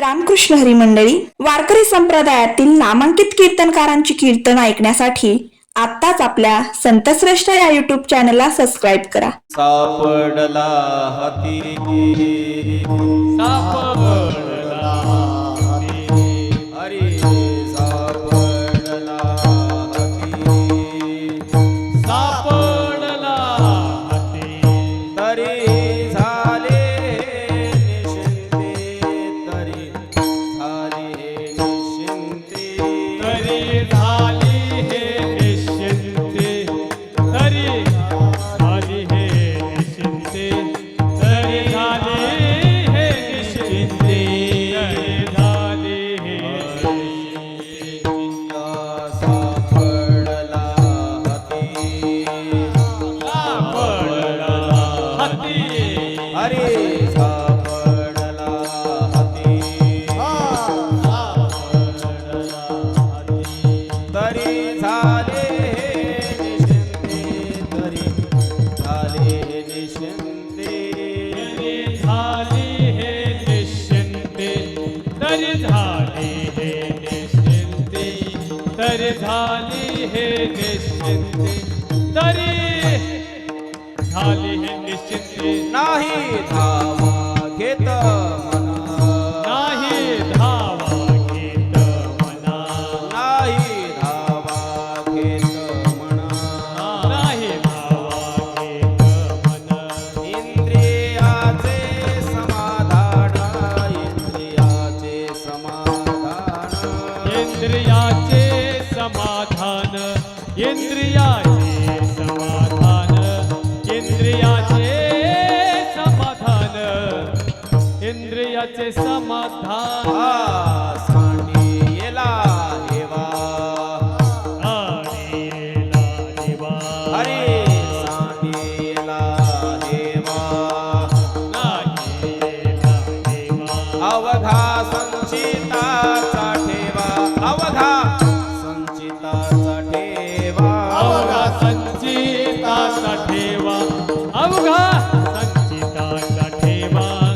रामकृष्ण हरी मंडळी वारकरी संप्रदायातील नामांकित कीर्तनकारांची कीर्तन ऐकण्यासाठी आत्ताच आपल्या संतश्रेष्ठ या युट्यूब चॅनलला सबस्क्राईब करा. सापडला हाती. सापडला. संचिताचा ठेवा. अवघा संचिताचा ठेवा. अवघा संचिताचा ठेवा.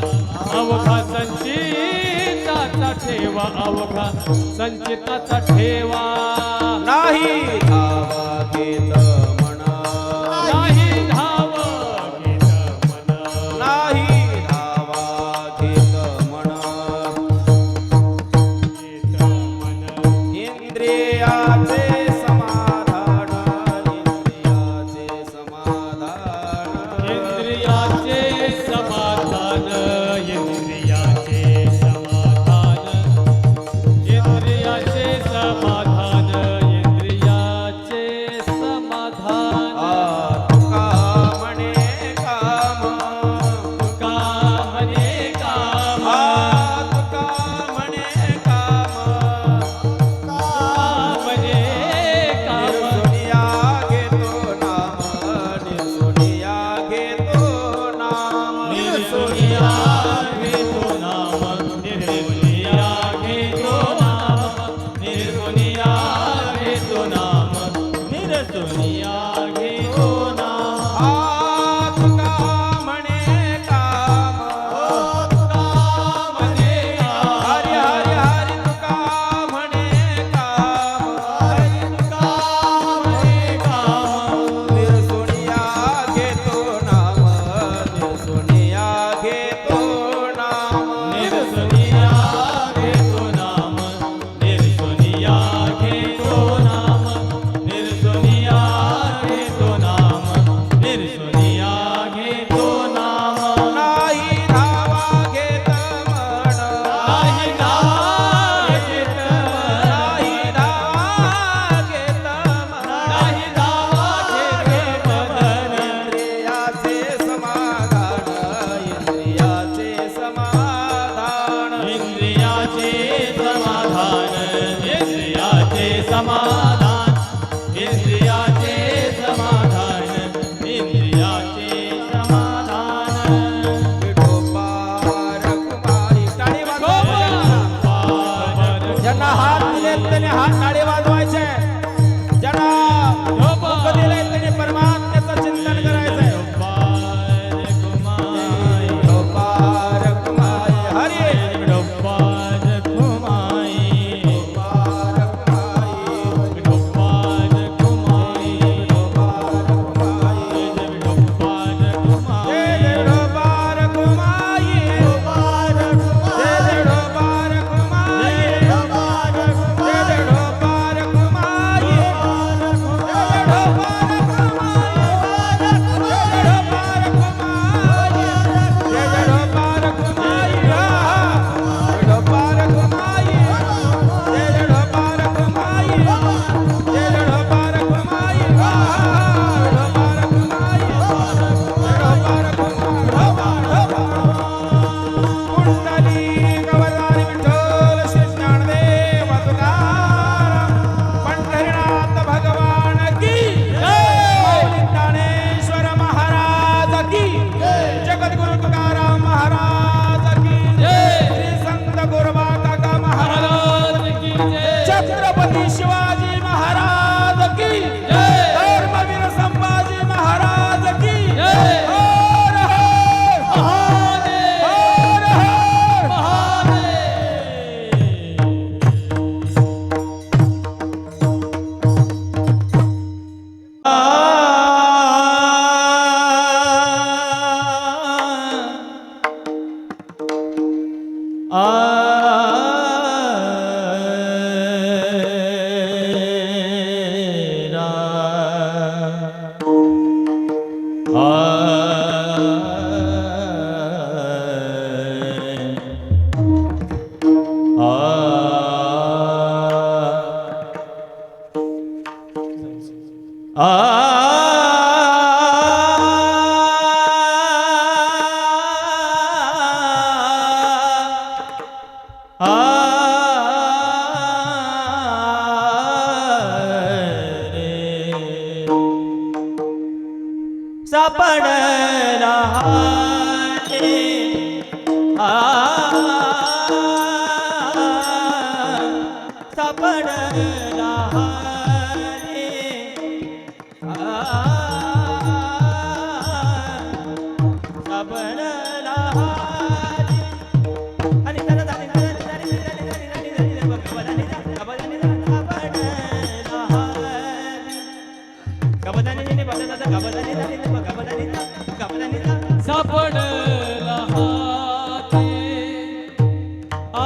अवघा संचिताचा ठेवा. अवघा संचिताचा ठेवा. नाही.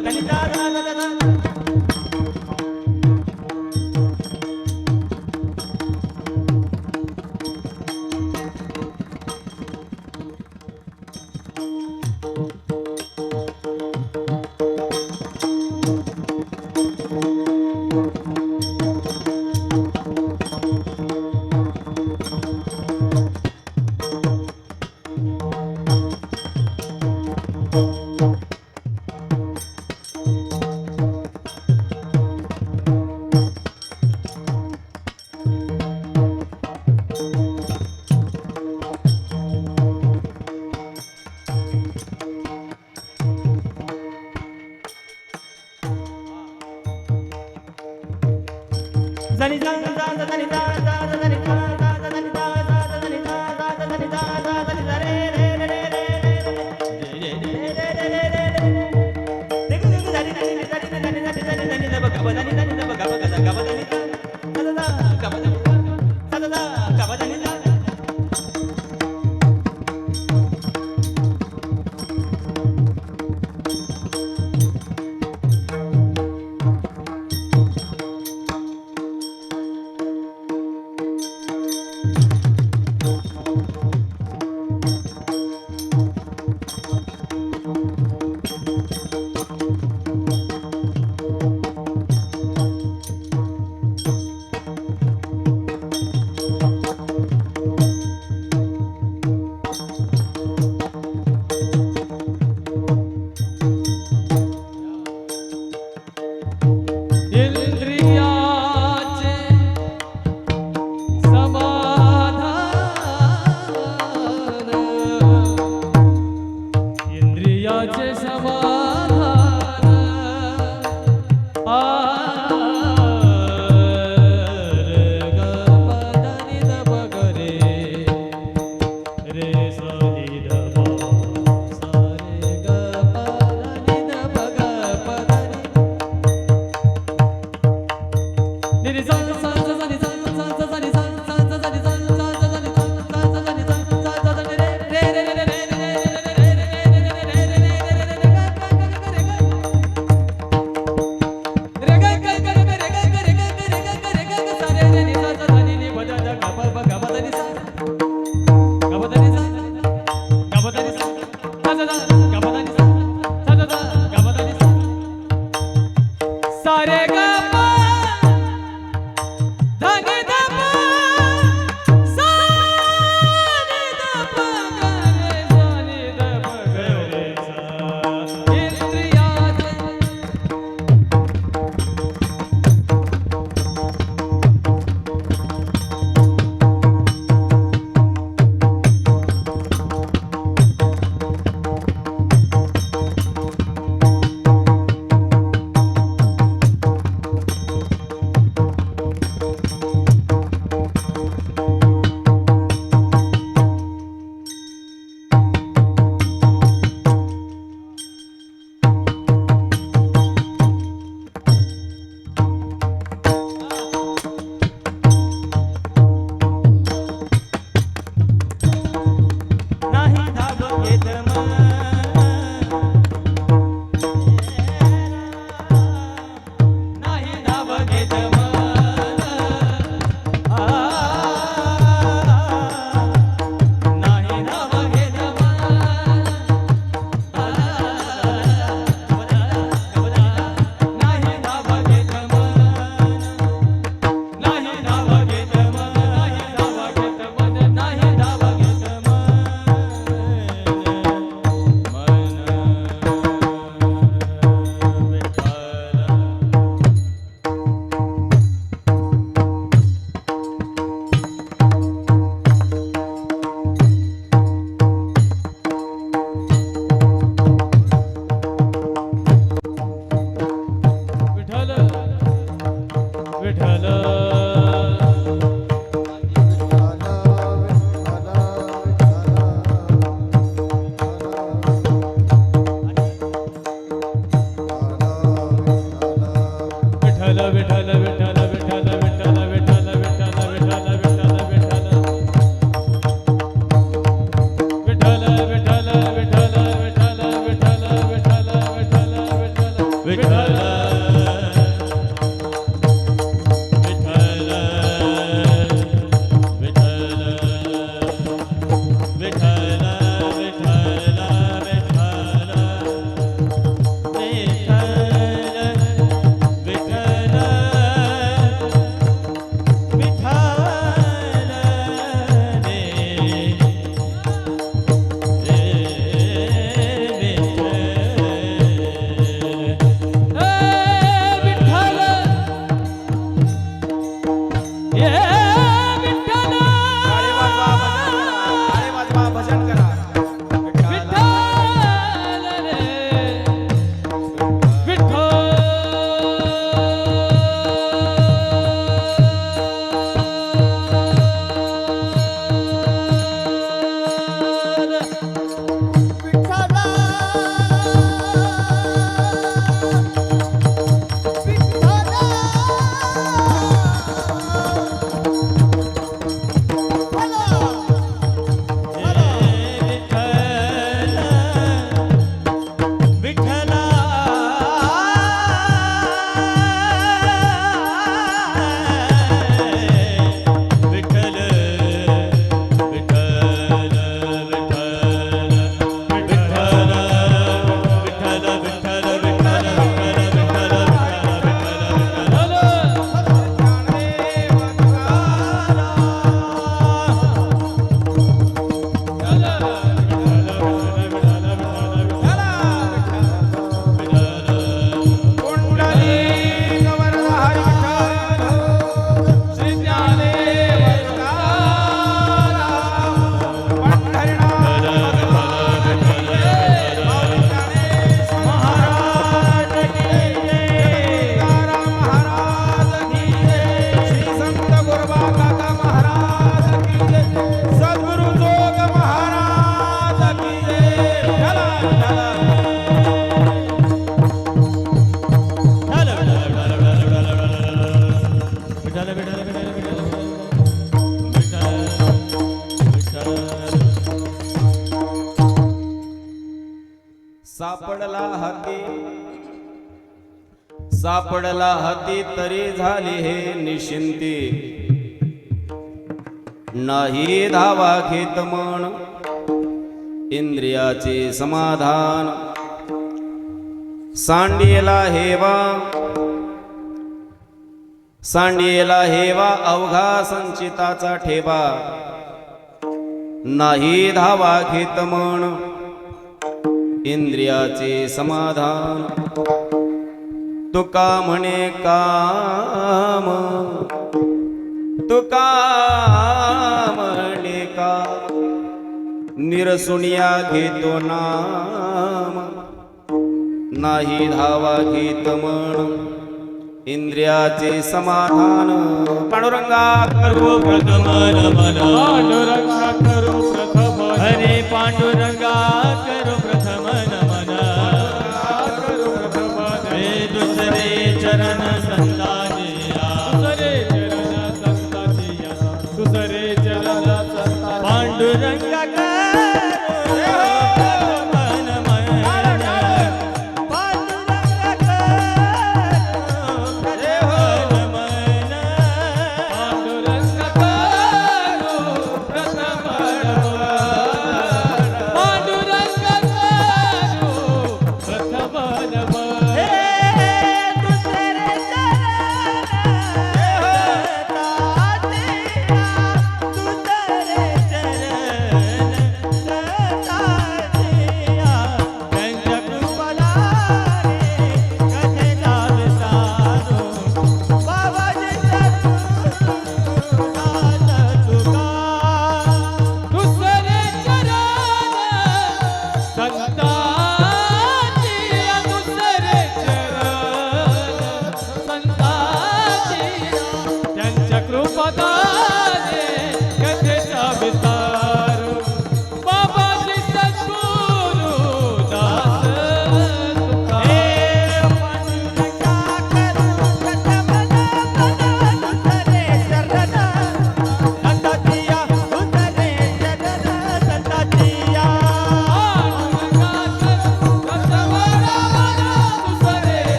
ಬದಲಿದ zani zan zan zani zan zan झाली हे निशिंती. नाही धावा घेत मन इंद्रियाचे समाधान. सांडियला हेवा सांडियला हेवा अवघा संचिताचा ठेवा. नाही धावा घेत मन इंद्रियाचे समाधान. तुका म्हणे काम तुका म्हणे का निरसुनिया घेतो नाम नाही धावा घेत मन इंद्रियाचे समाधान. पांडुरंगा करू प्रथम पांडुरंगा करू प्रथम हरे पांडुरंगा na na na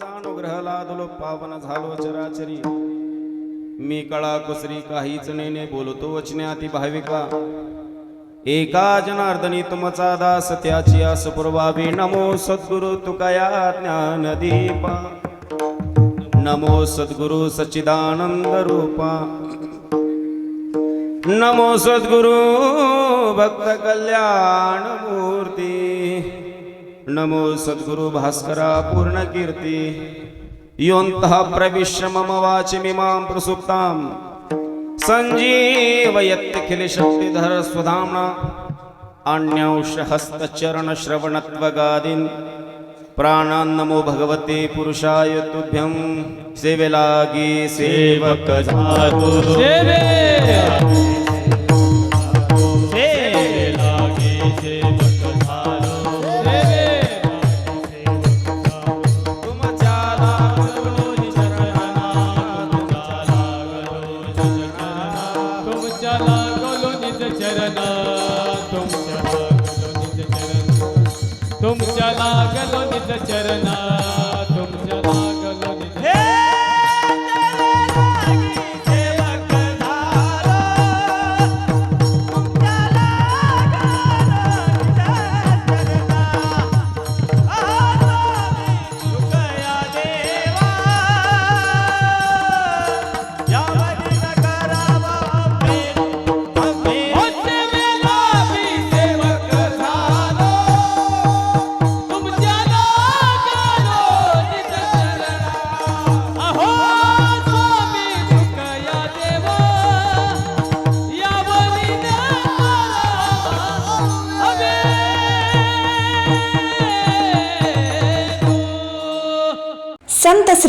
दयाळा अनुग्रह लादलो पावन झालो चराचरी. मी कळा कुसरी काहीच नेने बोलतो वचने भाविका. एका जनार्दनी तुमचा दास त्याची आस पुरवावी. नमो सद्गुरु तुकया ज्ञान दीपा. नमो सद्गुरु सच्चिदानंद रूपा. नमो सद्गुरु भक्त कल्याण मूर्ती. नमो सद्गुरु भास्करा पूर्ण कीर्ती। योऽन्तः प्रविश्य मम वाचिमिमां प्रसुप्तां सञ्जीवयत्यखिलशक्तिधर स्वधाम्ना अन्यौषहस्तचरणश्रवणत्वगादिन् प्राणान्नमो प्राणान् नमो भगवते पुरुषाय तुभ्यं सेवेलागी सेवक झालो सेवे।